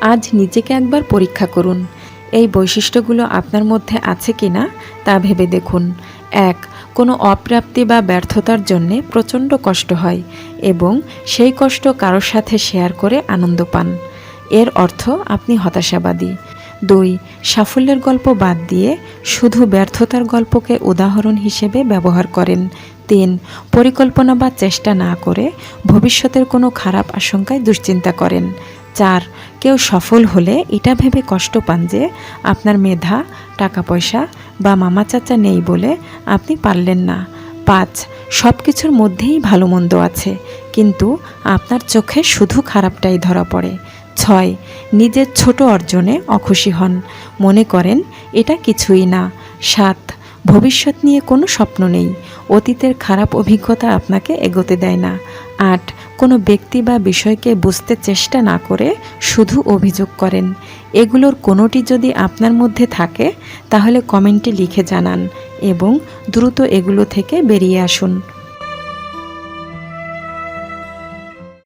আজ নিজেকে একবার পরীক্ষা করুন। এই বৈশিষ্ট্যগুলো আপনার মধ্যে আছে কি না তা ভেবে দেখুন। এক, কোনো অপ্রাপ্তি বা ব্যর্থতার জন্যে প্রচণ্ড কষ্ট হয় এবং সেই কষ্ট কারোর সাথে শেয়ার করে আনন্দ পান। এর অর্থ আপনি হতাশাবাদী। দুই, সাফল্যের গল্প বাদ দিয়ে শুধু ব্যর্থতার গল্পকে উদাহরণ হিসেবে ব্যবহার করেন। তিন, পরিকল্পনা বা চেষ্টা না করে ভবিষ্যতের কোনো খারাপ আশঙ্কায় দুশ্চিন্তা করেন। চার, কেউ সফল হলে এটা ভেবে কষ্ট পান যে আপনার মেধা টাকা পয়সা বা মামা চাচা নেই বলে আপনি পারলেন না। পাঁচ সব কিছুর মধ্যেই ভালো মন্দ আছে, কিন্তু আপনার চোখে শুধু খারাপটাই ধরা পড়ে। ছয়। নিজের ছোট অর্জনে অখুশি হন। মনে করেন, এটা কিছুই না। সাত, ভবিষ্যৎ নিয়ে কোনো স্বপ্ন নেই। অতীতের খারাপ অভিজ্ঞতা আপনাকে এগোতে দেয় না। আট, কোনো ব্যক্তি বা বিষয়কে বুঝতে চেষ্টা না করে শুধু অভিযোগ করেন। এগুলোর কোনোটি যদি আপনার মধ্যে থাকে, তাহলে কমেন্টে লিখে জানান এবং দ্রুত এগুলো থেকে বেরিয়ে আসুন।